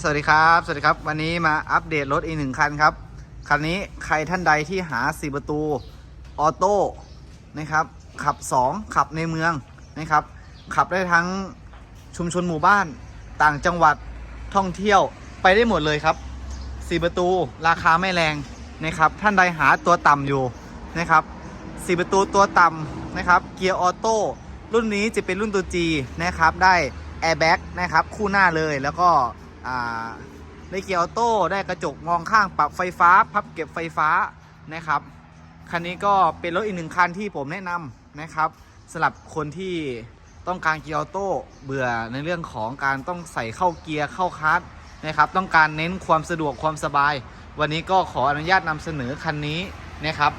สวัสดีครับ สวัสดีครับ วันนี้มาอัปเดตรถอีกหนึ่งคันครับ คันนี้ใครท่านใดที่หา4ประตูออโต้นะครับ ขับ 2 ขับในเมืองนะครับ ขับได้ทั้งชุมชนหมู่บ้านต่างจังหวัดท่องเที่ยวไปได้หมดเลยครับ4ประตูราคาไม่แรงนะครับ ท่านใดหาตัวต่ำอยู่นะครับ4ประตูตัวต่ำนะครับ เกียร์ออโต้รุ่นนี้จะเป็นรุ่นตัว G นะครับ ได้แอร์แบ็กนะครับ คู่หน้าเลยแล้วก็ ได้เกียร์ออโต้ได้กระจกมองข้างปรับไฟฟ้า พับเก็บไฟฟ้านะครับคันนี้ก็เป็นรถอีกหนึ่งคันที่ผมแนะนำนะครับสำหรับคนที่ต้องการเกียร์ออโต้เบื่อในเรื่องของการต้องใส่เข้าเกียร์เข้าคลัตช์นะครับ ต้องการเน้นความสะดวกความสบาย วันนี้ก็ขออนุญาตนำเสนอคันนี้นะครับ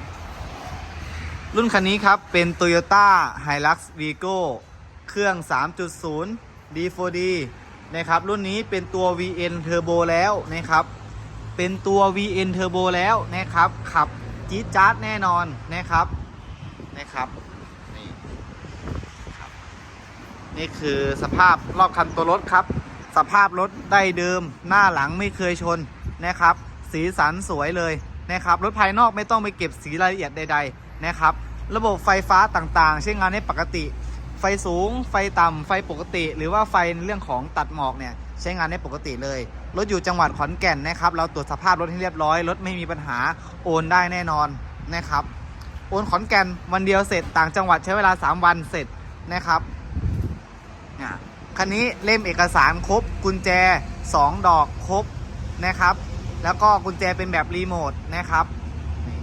รุ่นคันนี้ครับเป็น Toyota Hilux Vigo เครื่อง 3.0 D4D นะครับ รุ่นนี้เป็นตัว VN Turbo แล้วนะครับ เป็นตัว VN Turbo แล้วนะครับ ขับจี๊ดจ๊าดแน่นอนนะครับนะครับนี่ครับนี่คือสภาพรอบคันตัวรถครับ สภาพรถได้เดิมหน้าหลังไม่เคยชนนะครับ สีสันสวยเลยนะครับ รถภายนอกไม่ต้องไปเก็บสีรายละเอียดใด ๆนะครับ ระบบไฟฟ้าต่างๆ ใช้งานได้ปกติ ไฟสูง ไฟต่ำไฟปกติ หรือว่าไฟในเรื่องของตัดหมอกเนี่ยใช้งานได้ปกติเลย รถอยู่จังหวัดขอนแก่นนะครับ เราตรวจสภาพรถให้เรียบร้อย รถไม่มีปัญหาโอนได้แน่นอนนะครับ โอนขอนแก่นวันเดียวเสร็จ ต่างจังหวัดใช้เวลา 3 วันเสร็จนะครับคันนี้เล่มเอกสารครบ กุญแจ 2 ดอกครบนะครับ แล้วก็กุญแจเป็นแบบรีโมทนะครับนี่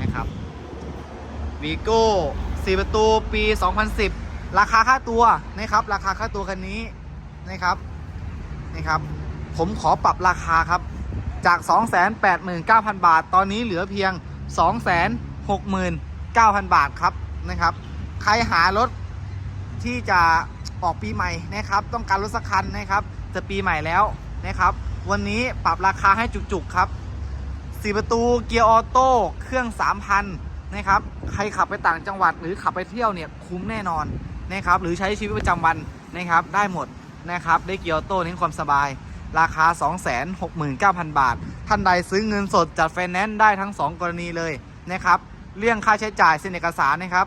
นะครับวีโก้4ประตูปี 2010 ราคาค่าตัวนะครับ ราคาค่าตัวคันนี้นะครับนี่ครับ ผมขอปรับราคาครับจาก 289,000 บาท ตอนนี้เหลือเพียง 269,000 บาทครับนะครับ ใครหารถที่จะออกปีใหม่นะครับ ต้องการรถสักคันนะครับจะปีใหม่แล้วนะครับ วันนี้ปรับราคาให้จุกๆครับ4ประตูเกียร์ออโต้เครื่อง 3,000 นะครับ ใครขับไปต่างจังหวัดหรือขับไปเที่ยวเนี่ยคุ้มแน่นอน นะครับหรือใช้ชีวิตประจำวันนะครับได้หมดนะครับได้เกียร์ออโต้เน้นความสบาย ราคา 269,000 บาท ท่านใดซื้อเงินสดจัดไฟแนนซ์ได้ทั้ง 2 กรณีเลยนะครับเรื่องค่าใช้จ่ายเซ็นเอกสารนะครับ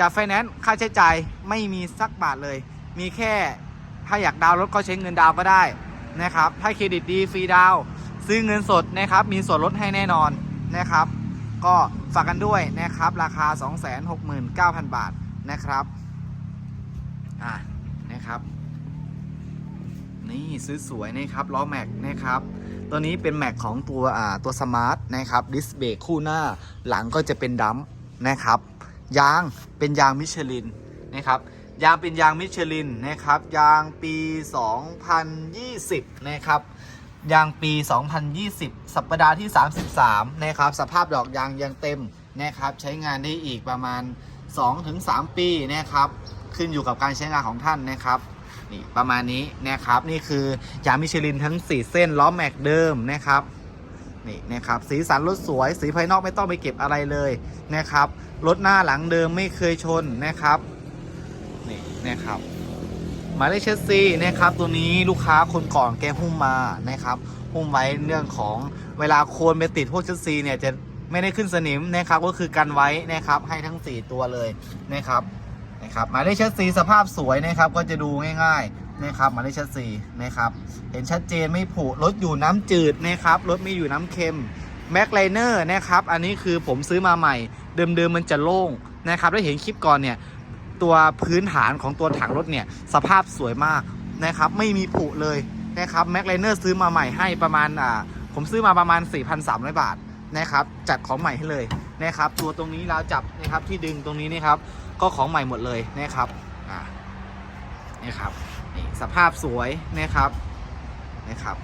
จัดไฟแนนซ์ค่าใช้จ่ายไม่มีสักบาทเลย มีแค่ถ้าอยากดาวรถก็ใช้เงินดาวก็ได้นะครับถ้าเครดิตดีฟรีดาวซื้อเงินสดนะครับมีส่วนลดให้แน่นอนนะครับ ก็ฝากกันด้วยนะครับราคา 269,000 บาทนะครับ อะนะครับ นี่ซื้อสวยนะครับล้อแม็กนะครับ ตัวนี้เป็นแม็กของตัวอ่าตัวสมาร์ทนะครับดิสเบรกคู่หน้าหลังก็จะเป็นดัมนะครับ ยางเป็นยางมิชลินนะครับยางเป็นยางมิชลินนะครับ ยางปี 2020 นะครับ ยางปี 2020 สัปดาห์ที่ 33 นะครับ สภาพดอกยางยังเต็มนะครับ ใช้งานได้อีกประมาณ 2-3 ปีนะครับ ขึ้นอยู่กับการใช้งานของท่านนะครับนี่ประมาณนี้นะครับนี่คือยางมิชลินทั้ง 4 เส้นล้อแม็กเดิมนะครับนี่นะครับสีสันรถสวย สีภายนอกไม่ต้องไปเก็บอะไรเลยนะครับรถหน้าหลังเดิมไม่เคยชนนะครับนี่นะครับหมายเลขเชสซีนะครับตัวนี้ลูกค้าคนก่อนแกหุ้มมานะครับหุ้มไว้เรื่องของเวลาโคนไปติดพวกเชสซีเนี่ยจะไม่ได้ขึ้นสนิมนะครับก็คือกันไว้นะครับให้ทั้ง 4 ตัวเลยนะครับ นะครับหมายเลขชัดซีสภาพสวยนะครับก็จะดูง่ายๆนะครับหมายเลขชัดซีนะครับเห็นชัดเจนไม่ผุรถอยู่น้ำจืดนะครับรถไม่อยู่น้ำเค็มแม็กไลเนอร์นะครับอันนี้คือผมซื้อมาใหม่ เดิมๆมันจะโล่งนะครับได้เห็นคลิปก่อนเนี่ยตัวพื้นฐานของตัวถังรถเนี่ยสภาพสวยมากนะครับไม่มีผุเลยนะครับแม็กไลเนอร์ซื้อมาใหม่ให้ประมาณอ่าผมซื้อมาประมาณ 4,300 บาทนะครับจัดของใหม่ให้เลย นะครับ ตัวตรงนี้เราจับนะครับที่ดึงตรงนี้นะครับ ก็ของใหม่หมดเลยนะครับอ่านี่ครับนี่สภาพสวยนะครับนะครับ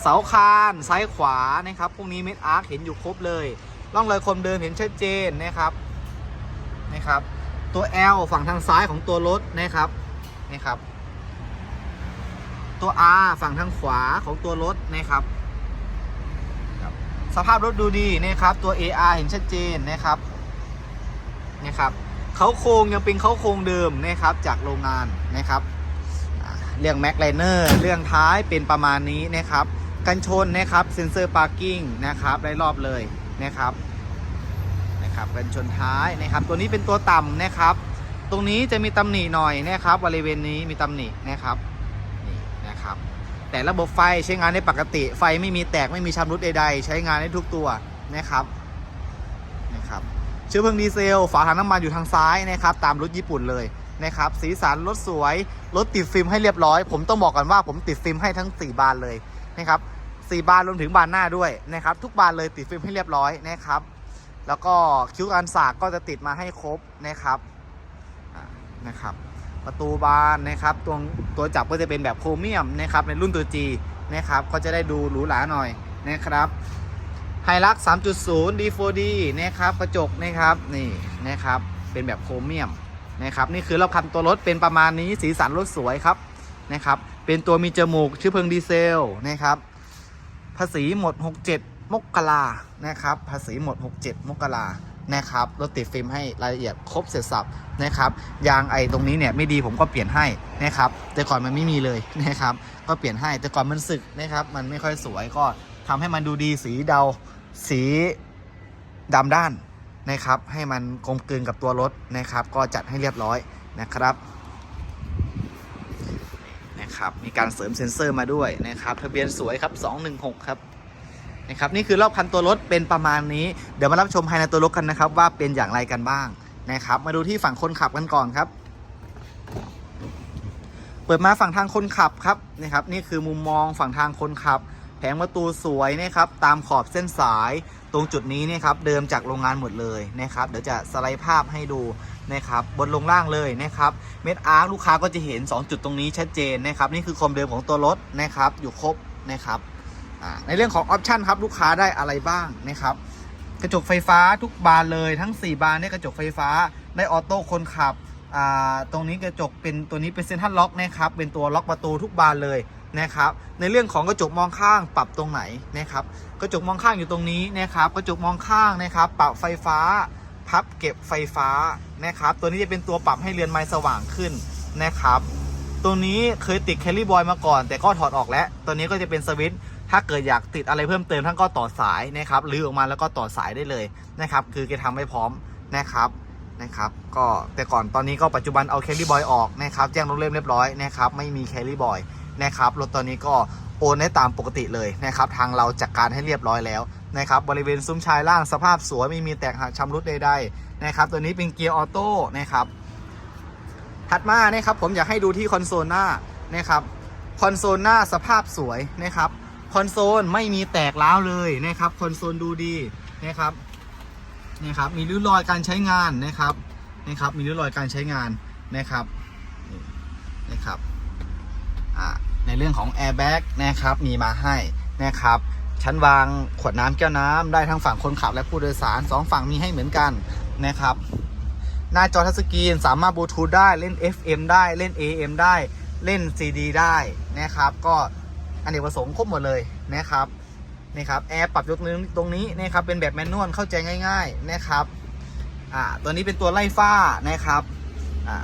เสาคานซ้ายขวานะครับพวกนี้เม็ดอาร์คเห็นอยู่ครบเลยร่องรอยคมเดิมเห็นชัดเจนนะครับนะครับ ตัว L ฝั่งทางซ้ายของตัวรถนะครับนี่ครับ ตัว R ฝั่งทางขวาของตัวรถนะครับ สภาพรถดูดีนะครับตัว AR เห็นชัดเจนนะครับนะครับเขาโครงยังเป็นเขาโครงเดิมนะครับจากโรงงานนะครับเรื่องแม็กไลเนอร์เรื่องท้ายเป็นประมาณนี้นะครับ กันชนนะครับเซ็นเซอร์พาร์กิ้งนะครับได้รอบเลยนะครับนะครับกันชนท้ายนะครับ ตัวนี้เป็นตัวต่ำนะครับ ตรงนี้จะมีตำหนิหน่อยนะครับบริเวณนี้มีตำหนินะครับ แต่ระบบไฟใช้งานได้ปกติ ไฟไม่มีแตกไม่มีชำรุดใดๆ ใช้งานได้ทุกตัวนะครับนะครับเชื้อเพลิงดีเซล ฝาถังน้ำมันอยู่ทางซ้ายนะครับตามรถญี่ปุ่นเลยนะครับสีสันรถสวยรถติดฟิล์มให้เรียบร้อย ผมต้องบอกกันว่าผมติดฟิล์มให้ทั้ง 4 บานเลยนะครับสี่บานรวมถึงบานหน้าด้วยนะครับทุกบานเลยติดฟิล์มให้เรียบร้อยนะครับแล้วก็คิ้วกันสากก็จะติดมาให้ครบนะครับนะครับ ประตูบานนะครับตัวตัวจับก็จะเป็นแบบโครเมียมนะครับในรุ่นตัว G นะครับก็จะได้ดูหรูหราหน่อยนะครับไฮลัก 3.0 D4D นะครับกระจกนะครับนี่นะครับเป็นแบบโครเมียมนะครับนี่คือรอบคันตัวรถเป็นประมาณนี้สีสันรถสวยครับนะครับเป็นตัวมีจมูกชื่อเพิงดีเซลนะครับภาษีหมด 67 มกรานะครับภาษีหมด 67 มกรา นะครับรถติดฟิล์มให้รายละเอียดครบเสร็จสับนะครับยางไอตรงนี้เนี่ยไม่ดีผมก็เปลี่ยนให้นะครับแต่ก่อนมันไม่มีเลยนะครับก็เปลี่ยนให้แต่ก่อนมันสึกนะครับมันไม่ค่อยสวยก็ทำให้มันดูดีสีเดาสีดำด้านนะครับให้มันกลมกลืนกับตัวรถนะครับ ก็จัดให้เรียบร้อยนะครับนะครับมีการเสริมเซ็นเซอร์มาด้วยนะครับ ทะเบียนสวยครับ 216 ครับ นะครับนี่คือรอบคันตัวรถเป็นประมาณนี้ เดี๋ยวมารับชมภายในตัวรถกันนะครับ ว่าเป็นอย่างไรกันบ้างนะครับ มาดูที่ฝั่งคนขับกันก่อนครับ เปิดมาฝั่งทางคนขับครับนะครับนี่คือมุมมองฝั่งทางคนขับ แผงประตูสวยนะครับตามขอบเส้นสายตรงจุดนี้เนี่ยครับเดิมจากโรงงานหมดเลยนะครับเดี๋ยวจะสไลด์ภาพให้ดูนะครับบนลงล่างเลยนะครับเม็ดอาร์ลูกค้าก็จะเห็น 2 จุดตรงนี้ชัดเจนนะครับนี่คือความเดิมของตัวรถนะครับอยู่ครบนะครับ ในเรื่องของออปชันครับลูกค้าได้อะไรบ้างนะครับกระจกไฟฟ้าทุกบานเลยทั้ง 4 บานเนี่ยกระจกไฟฟ้าได้ออโต้คนขับตรงนี้กระจกเป็นตัวนี้เป็นเซนทรัลล็อกนะครับเป็นตัวล็อกประตูทุกบานเลยนะครับในเรื่องของกระจกมองข้างปรับตรงไหนนะครับกระจกมองข้างอยู่ตรงนี้นะครับกระจกมองข้างนะครับปรับไฟฟ้าพับเก็บไฟฟ้านะครับตัวนี้จะเป็นตัวปรับให้เรือนไม้สว่างขึ้นนะครับตัวนี้เคยติดแคลรี่บอยมาก่อน แต่ก็ถอดออกแล้วตัวนี้ก็จะเป็นสวิตช์ ถ้าเกิดอยากติดอะไรเพิ่มเติมท่านก็ต่อสายนะครับรื้อออกมาแล้วก็ต่อสายได้เลยนะครับ คือแกทำให้พร้อมนะครับนะครับ ก็แต่ก่อนตอนนี้ก็ปัจจุบันเอาแคลรี่บอยออกนะครับแจ้งลงเล่มเรียบร้อยนะครับ ไม่มีแคลรี่บอยนะครับรถตอนนี้ก็โอนได้ตามปกติเลยนะครับ ทางเราจัดการให้เรียบร้อยแล้วนะครับ บริเวณซุ้มชายล่างสภาพสวยไม่มีแตกหักชำรุดใดๆนะครับ ตัวนี้เป็นเกียร์ออโต้นะครับ ถัดมานะครับผมอยากให้ดูที่คอนโซลหน้านะครับ คอนโซลหน้าสภาพสวยนะครับ คอนโซลไม่มีแตกร้าวเลยนะครับคอนโซลดูดีนะครับนี่ครับมีริ้วรอยการใช้งานนะครับนะครับ มีริ้วรอยการใช้งานนะครับนะครับในเรื่องของแอร์แบ็กนะครับมีมาให้นะครับชั้นวางขวดน้ำแก้วน้ำได้ทั้งฝั่งคนขับและผู้โดยสารสองฝั่งมีให้เหมือนกันนะครับ หน้าจอทัชสกรีนสามารถบลูทูธได้เล่น FM ได้เล่น AM ได้เล่น CD ได้นะครับ ก็ อันเนกประสงค์ครบหมดเลยนะครับนี่ครับแอร์ปรับยกนึงตรงนี้นะครับเป็นแบบแมนนวลเข้าใจง่าย ๆนะครับอ่าตัวนี้เป็นตัวไล่ฟ้านะครับอ่า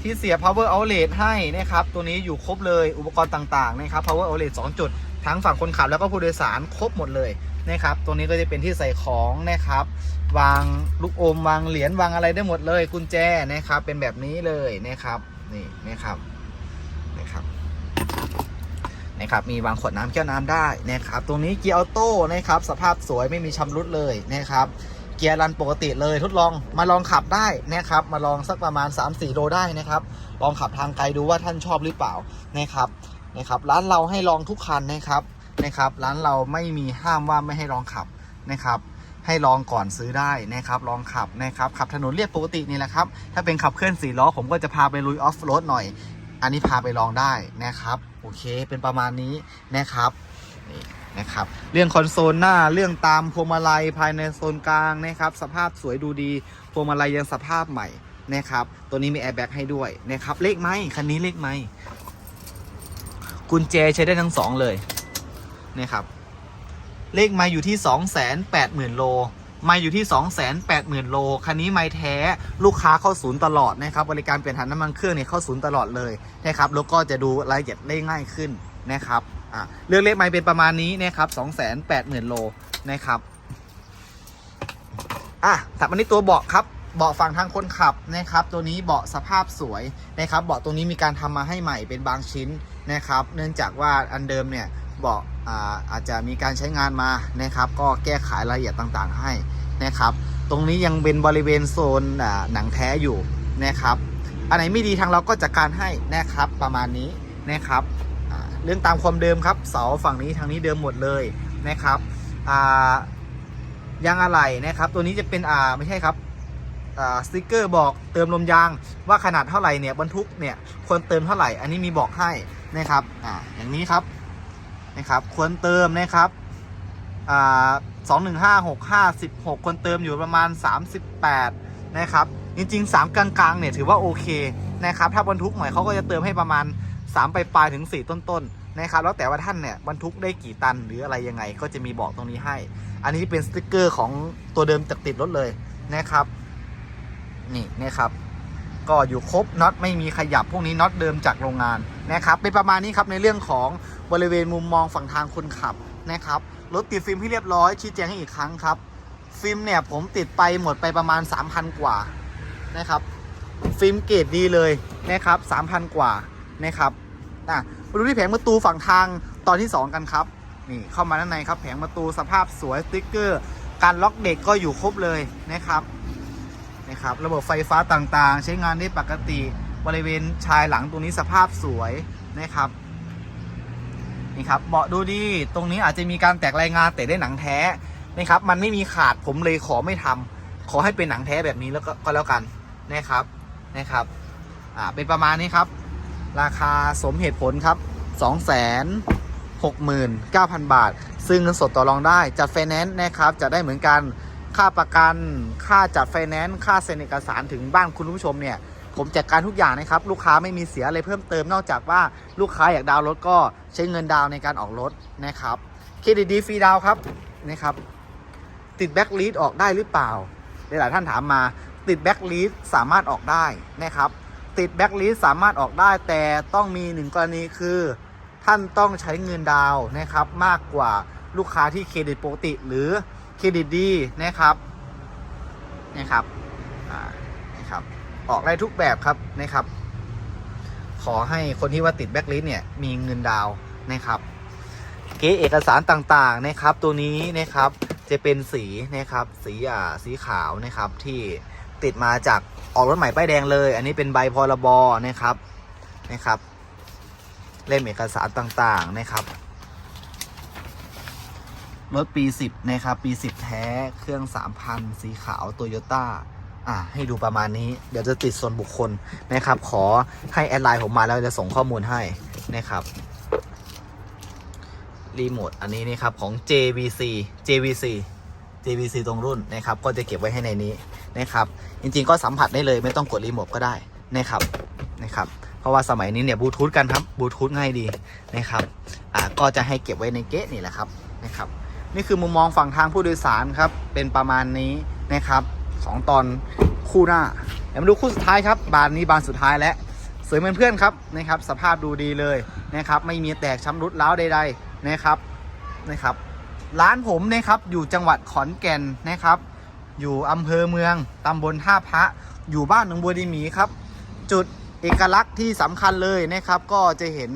ที่เสีย power outlet ให้นะครับตัวนี้อยู่ครบเลยอุปกรณ์ต่างๆนะครับ power outlet 2 จุด ทั้งฝั่งคนขับแล้วก็ผู้โดยสารครบหมดเลยนะครับตัวนี้ก็จะเป็นที่ใส่ของนะครับ วางลูกอมวางเหรียญวางอะไรได้หมดเลยกุญแจนะครับเป็นแบบนี้เลยนะครับนี่นะครับ นะครับมีวางขวดน้ำแก้วน้ำได้นะครับตรงนี้เกียร์ออโต้นะครับสภาพสวยไม่มีชำรุดเลยนะครับเกียร์รันปกติเลยทดลองมาลองขับได้นะครับมาลองสักประมาณ 3-4โลได้นะครับลองขับทางไกลดูว่าท่านชอบหรือเปล่านะครับนะครับร้านเราให้ลองทุกคันนะครับนะครับร้านเราไม่มีห้ามว่าไม่ให้ลองขับนะครับให้ลองก่อนซื้อได้นะครับ ลองขับนะครับขับถนนเรียบปกตินี่แหละครับ ถ้าเป็นขับเคลื่อนสี่ล้อผมก็จะพาไปลุยออฟโรดหน่อย อันนี้พาไปลองได้นะครับโอเคเป็นประมาณนี้นะครับนี่นะครับเรื่องคอนโซลหน้าเรื่องตามพวงมาลัยภายในโซนกลางนะครับ สภาพสวยดูดีพวงมาลัยยังสภาพใหม่นะครับ ตัวนี้มีแอร์แบ็กให้ด้วยนะครับเลขไหมคันนี้เลขไหมกุญแจใช้ได้ทั้งสองเลยนะครับ เลขไมาอยู่ที่ 2 8 0 0 0 0 โล ไม่อยู่ที่ 280,000 โล คันนี้ไม่แท้ ลูกค้าเข้าศูนย์ตลอดนะครับ บริการเปลี่ยนถ่านน้ำมันเครื่องเนี่ยเข้าศูนย์ตลอดเลยนะครับ แล้วก็จะดูรายละเอียดได้ง่ายขึ้นนะครับอ่าเรื่องเลขไม่เป็นประมาณนี้นะครับ280,000 โลนะครับ อะถัดมานี้ตัวเบาะครับ เบาะฝั่งทางคนขับนะครับ ตัวนี้เบาะสภาพสวยนะครับ เบาะตรงนี้มีการทำมาให้ใหม่เป็นบางชิ้นนะครับ เนื่องจากว่าอันเดิมเนี่ยเบาะ อาอาจจะมีการใช้งานมานะครับ ก็แก้ไขรายละเอียดต่างๆให้นะครับ ตรงนี้ยังเป็นบริเวณโซนหนังแท้อยู่นะครับอันไหนไม่ดีทางเราก็จัดการให้นะครับประมาณนี้นะครับเรื่องตามความเดิมครับเสาฝั่งนี้ทางนี้เดิมหมดเลยนะครับยางอะไหล่นะครับ ตัวนี้จะเป็นอ่าไม่ใช่ครับสติกเกอร์บอกเติมลมยางว่าขนาดเท่าไหร่เนี่ยบรรทุกเนี่ยควรเติมเท่าไหร่ อันนี้มีบอกให้นะครับอ่าอย่างนี้ครับ นะครับควรเติมนะครับสองหนึ่งห้าหกห้าสิบหกควรเติมอยู่ประมาณ38นะครับจริงๆ3กลางๆเนี่ยถือว่าโอเคนะครับถ้าบรรทุกหน่อยเขาก็จะเติมให้ประมาณ3ปลายๆถึง4ต้นๆนะครับแล้วแต่ว่าท่านเนี่ยบรรทุกได้กี่ตันหรืออะไรยังไงก็จะมีบอกตรงนี้ให้ อันนี้เป็นสติกเกอร์ของตัวเดิมจากติดรถเลยนะครับนี่นะครับก็อยู่ครบน็อตไม่มีขยับพวกนี้น็อตเดิมจากโรงงาน นะครับเป็นประมาณนี้ครับในเรื่องของบริเวณมุมมองฝั่งทางคนขับนะครับรถติดฟิล์มที่เรียบร้อยชี้แจงให้อีกครั้งครับ ฟิล์มเนี่ยผมติดไปหมดไปประมาณ 3,000 กว่านะครับฟิล์มเกรดดีเลยนะครับ3,000 กว่านะครับอะมาดูที่แผงประตูฝั่งทางตอนที่ 2 กันครับนี่เข้ามาด้านในครับแผงประตูสภาพสวยสติ๊กเกอร์ การล็อกเด็กก็อยู่ครบเลยนะครับนะครับ ระบบไฟฟ้าต่างๆ ใช้งานได้ปกติ บริเวณชายหลังตรงนี้สภาพสวยนะครับนี่ครับเบาะดูดีตรงนี้อาจจะมีการแตกรายงานแต่ได้หนังแท้นะครับ มันไม่มีขาดผมเลยขอไม่ทำขอให้เป็นหนังแท้แบบนี้แล้วก็ก็แล้วกันนะครับนะครับอ่าเป็นประมาณนี้ครับ ราคาสมเหตุผลครับ 2 6 9 0 0 0 บาท ซึ่งเงินสดต่อรองได้จัดไฟแนนซ์นะครับจะได้เหมือนกันค่าประกัน ค่าจัดไฟแนนซ์ค่าเซ็นเอกสารถึงบ้านคุณผู้ชมเนี่ย ผมจัดการทุกอย่างนะครับ ลูกค้าไม่มีเสียอะไรเพิ่มเติมนอกจากว่าลูกค้าอยากดาวรถก็ใช้เงินดาวในการออกรถนะครับเครดิตดีฟรีดาวครับนะครับ ติดแบ็กลีดออกได้หรือเปล่าหลายท่านถามมา ติดแบ็กลีดสามารถออกได้นะครับ ติดแบ็กลีดสามารถออกได้แต่ต้องมีหนึ่งกรณีคือ ท่านต้องใช้เงินดาวนะครับ มากกว่าลูกค้าที่เครดิตปกติหรือเครดิตดีนะครับนะครับอ่านะครับ ออกได้ทุกแบบครับนะครับ ขอให้คนที่ว่าติดแบ็กลิสเนี่ยมีเงินดาวนะครับ เกเอกสารต่างๆนะครับ ตัวนี้นะครับจะเป็นสีนะครับ สีอ่าสีขาวนะครับที่ติดมาจากออกรถใหม่ป้ายแดงเลย อันนี้เป็นใบพรบนะครับนะครับเล่มเอกสารต่างๆนะครับรถปี 10 นะครับ ปี 10 แท้ เครื่อง 3,000 สีขาวโตโยต้า อ่าให้ดูประมาณนี้ เดี๋ยวจะติดส่วนบุคคลนะครับ ขอให้แอดไลน์ผมมาแล้วจะส่งข้อมูลให้นะครับรีโมทอันนี้นี่ครับของ JVC JVC JVC ตรงรุ่นนะครับก็จะเก็บไว้ให้ในนี้นะครับจริงๆก็สัมผัสได้เลยไม่ต้องกดรีโมทก็ได้นะครับนะครับเพราะว่าสมัยนี้เนี่ยบลูทูธกันครับบลูทูธง่ายดีนะครับอ่าก็จะให้เก็บไว้ในเก๊ะนี่แหละครับนะครับนี่คือมุมมองฝั่งทางผู้โดยสารครับเป็นประมาณนี้นะครับ สองตอนคู่หน้าเดี๋ยวมาดูคู่สุดท้ายครับบานนี้บานสุดท้ายแล้วสวยเหมือนเพื่อนครับนะครับสภาพดูดีเลยนะครับไม่มีแตกช้ำรุดร้าวใดๆนะครับนะครับ ร้านผมนะครับอยู่จังหวัดขอนแก่นนะครับ อยู่อำเภอเมืองตำบลท่าพระ อยู่บ้านหนองบัวดีหมีครับ จุดเอกลักษณ์ที่สำคัญเลยนะครับ ก็จะเห็น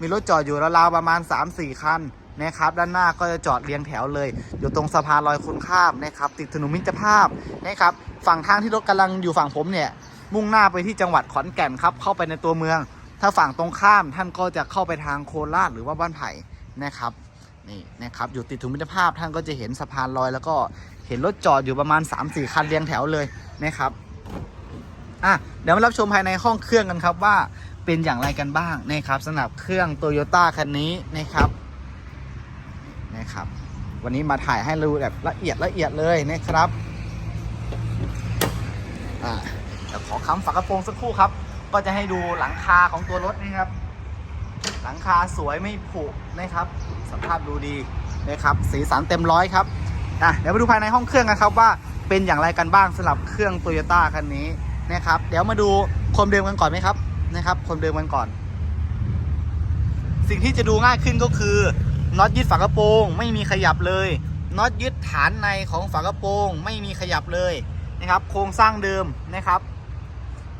มีรถจอดอยู่ราวๆประมาณ 3-4 คัน นะครับด้านหน้าก็จะจอดเรียงแถวเลย อยู่ตรงสะพานลอยคนข้ามนะครับติดถนนมิตรภาพนะครับฝั่งทางที่รถกำลังอยู่ฝั่งผมเนี่ยมุ่งหน้าไปที่จังหวัดขอนแก่นครับเข้าไปในตัวเมือง ถ้าฝั่งตรงข้ามท่านก็จะเข้าไปทางโคราชหรือว่าบ้านไผ่นะครับนี่นะครับอยู่ติดถนนมิตรภาพท่านก็จะเห็นสะพานลอย แล้วก็เห็นรถจอดอยู่ประมาณ 3-4 คันเรียงแถวเลยนะครับอะเดี๋ยวมารับชมภายในห้องเครื่องกันครับว่าเป็นอย่างไรกันบ้างนะครับสำหรับเครื่องโตโยต้าคันนี้นะครับ นะครับ วันนี้มาถ่ายให้ดูแบบละเอียดละเอียดเลยนะครับอะเดี๋ยวขอค้ำฝากระโปรงสักครู่ครับ ก็จะให้ดูหลังคาของตัวรถนะครับ หลังคาสวยไม่ผุนะครับ สภาพดูดีนะครับ สีสันเต็มร้อยครับอะเดี๋ยวมาดูภายในห้องเครื่องกันครับว่าเป็นอย่างไรกันบ้างสำหรับเครื่องโตโยต้าคันนี้นะครับ เดี๋ยวมาดูความเดิมกันก่อนไหมครับนะครับความเดิมกันก่อน สิ่งที่จะดูง่ายขึ้นก็คือ น็อตยึดฝากระโปรง ไม่มีขยับเลยน็อตยึดฐานในของฝากระโปรง ไม่มีขยับเลยนะครับ โครงสร้างเดิมนะครับ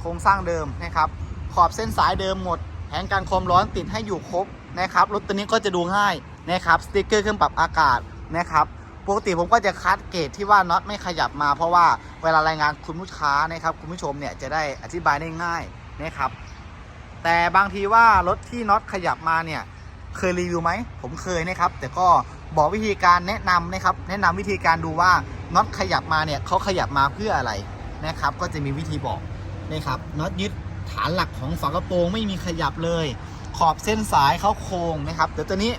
โครงสร้างเดิมนะครับ ขอบเส้นสายเดิมหมดแผงการความร้อนติดให้อยู่ครบนะครับรถตัวนี้ก็จะดูง่ายนะครับสติกเกอร์เครื่องปรับอากาศนะครับปกติผมก็จะคัดเกรดที่ว่าน็อตไม่ขยับมา เพราะว่าเวลารายงานคุณลูกค้านะครับคุณผู้ชมเนี่ยจะได้อธิบายได้ง่ายนะครับ แต่บางทีว่ารถที่น็อตขยับมาเนี่ย เคยรีวิวไหม ผมเคยนะครับ แต่ก็บอกวิธีการแนะนำนะครับ แนะนำวิธีการดูว่าน็อตขยับมาเนี่ยเขาขยับมาเพื่ออะไรนะครับ ก็จะมีวิธีบอกนะครับน็อตยึดฐานหลักของฝากระโปรงไม่มีขยับเลย ขอบเส้นสายเขาโค้งนะครับ เดี๋ยวตัวนี้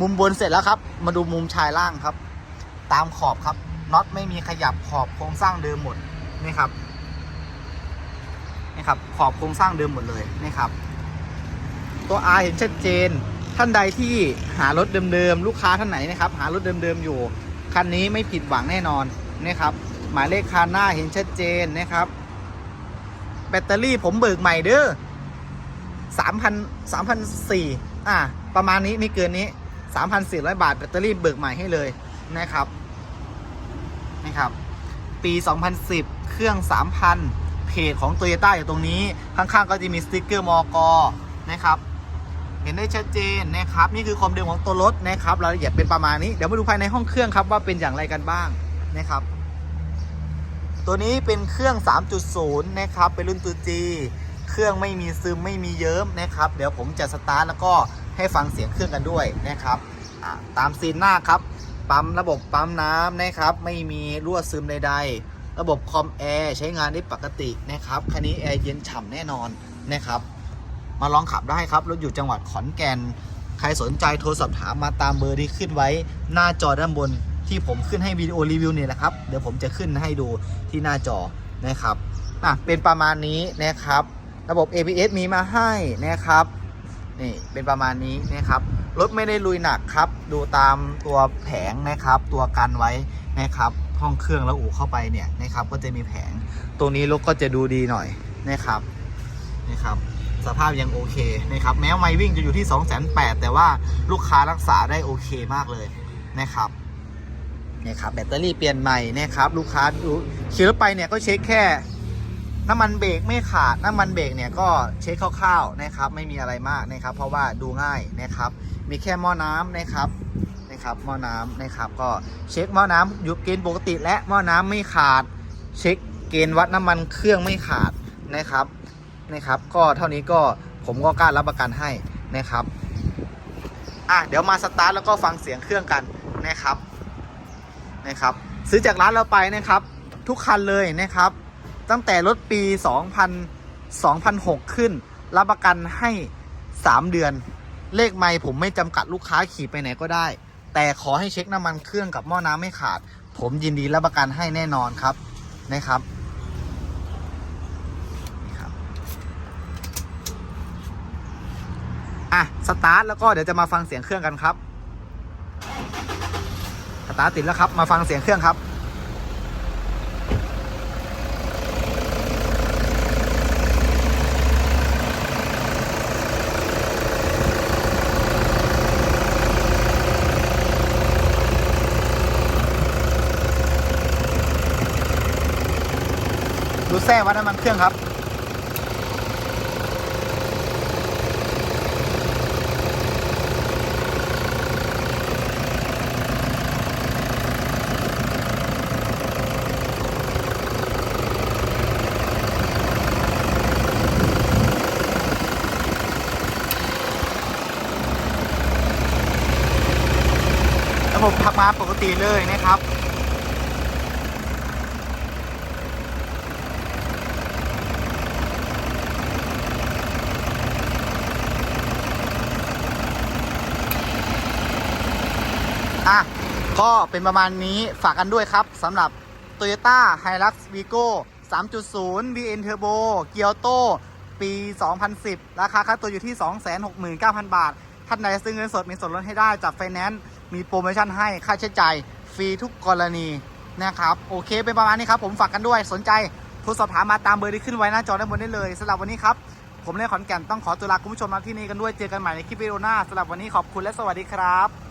มุมบนเสร็จแล้วครับ มาดูมุมชายล่างครับ ตามขอบครับน็อตไม่มีขยับขอบโครงสร้างเดิมหมดนี่ครับนี่ครับขอบโครงสร้างเดิมหมดเลยนี่ครับ ตัว R เห็นชัดเจน ท่านใดที่หารถเดิมๆลูกค้าท่านไหนนะครับ หารถเดิมๆอยู่ คันนี้ไม่ผิดหวังแน่นอนนะครับ หมายเลขคันหน้าเห็นชัดเจนนะครับ แบตเตอรี่ผมเบิกใหม่เด้อสามพันสามพันสี่อะประมาณนี้ไม่เกินนี้สามพันสี่ร้อยบาทแบตเตอรี่เบิกใหม่ให้เลยนะครับนะครับ ปี2010เครื่อง3,000เพจของ t o y ยต้อยู่ตรงนี้ ข้างๆก็จะมีสติกเกอร์มอกนะครับ เห็นได้ชัดเจนนะครับนี่คือความเดิมของตัวรถนะครับรายละเอียดเป็นประมาณนี้เดี๋ยวมาดูภายในห้องเครื่องครับว่าเป็นอย่างไรกันบ้างนะครับ ตัวนี้เป็นเครื่อง 3.0 นะครับเป็นรุ่นตัว G เครื่องไม่มีซึมไม่มีเยิ้มนะครับ เดี๋ยวผมจะสตาร์ทแล้วก็ให้ฟังเสียงเครื่องกันด้วยนะครับตามซีนหน้าครับปั๊มระบบปั๊มน้ำนะครับ ไม่มีรั่วซึมใดๆ ระบบคอมแอร์ใช้งานได้ปกตินะครับคันนี้แอร์เย็นฉ่ำแน่นอนนะครับ มาลองขับได้ครับ รถอยู่จังหวัดขอนแก่น ใครสนใจโทรสอบถามมาตามเบอร์ที่ขึ้นไว้ หน้าจอด้านบนที่ผมขึ้นให้วิดีโอรีวิวเนี่ยแหละครับ เดี๋ยวผมจะขึ้นให้ดูที่หน้าจอนะครับอะเป็นประมาณนี้นะครับ ระบบ ABS มีมาให้นะครับ นี่เป็นประมาณนี้นะครับ รถไม่ได้ลุยหนักครับ ดูตามตัวแผงนะครับ ตัวกันไว้นะครับ ห้องเครื่องแล้วอู่เข้าไปเนี่ยนะครับ ก็จะมีแผง ตรงนี้รถก็จะดูดีหน่อยนะครับ นะครับ สภาพยังโอเคนะครับแม้ไมวิ่งจะอยู่ที่ 2 8 0 0 0แต่ว่าลูกค้ารักษาได้โอเคมากเลยนะครับเนี่ยครับแบตเตอรี่เปลี่ยนใหม่นะครับลูกค้าขี่รถไปเนี่ยก็เช็คแค่น้ำมันเบรกไม่ขาดน้ำมันเบรกเนี่ยก็เช็คคร่าวๆนะครับไม่มีอะไรมากนะครับ เพราะว่าดูง่ายนะครับ มีแค่หม้อน้ำนะครับนะครับหม้อน้ำนะครับก็เช็คหม้อน้ำอยู่เกณฑ์ปกติและหม้อน้ำไม่ขาด เช็คเกณฑ์วัดน้ำมันเครื่องไม่ขาดนะครับ นะครับ ก็เท่านี้ก็ผมก็กล้ารับประกันให้นะครับอะเดี๋ยวมาสตาร์ทแล้วก็ฟังเสียงเครื่องกันนะครับนะครับ ซื้อจากร้านเราไปนะครับ ทุกคันเลยนะครับ ตั้งแต่รถปี 2000 2006 ขึ้น รับประกันให้ 3 เดือน เลขไม่ผมไม่จำกัดลูกค้าขี่ไปไหนก็ได้ แต่ขอให้เช็คน้ำมันเครื่องกับหม้อน้ำไม่ขาด ผมยินดีรับประกันให้แน่นอนครับนะครับนี่ครับ อะ สตาร์ทแล้วก็เดี๋ยวจะมาฟังเสียงเครื่องกันครับสตาร์ทติดแล้วครับ มาฟังเสียงเครื่องครับดูแท้วัดน้ำมันเครื่องครับ ระบบขับมาปกติเลยนะครับ อะ ก็เป็นประมาณนี้ฝากกันด้วยครับสำหรับ Toyota Hilux Vigo 3.0 VN Turbo เกียวโตปี 2010 ราคาค่าตัวอยู่ที่ 269,000 บาท ท่านใดซื้อเงินสดมีส่วนลดให้ได้จากไฟแนนซ์มีโปรโมชั่นให้ค่าใช้จ่ายฟรีทุกกรณีนะครับ โอเค เป็นประมาณนี้ครับผมฝากกันด้วยสนใจโทรสอบถามมาตามเบอร์ที่ขึ้นไว้หน้าจอด้านบนได้เลยสำหรับวันนี้ครับ ผมในขอนแก่นต้องขอตัวลาคุณผู้ชมมาที่นี่กันด้วยเจอกันใหม่ในคลิปวิดีโอหน้าสำหรับวันนี้ขอบคุณและสวัสดีครับ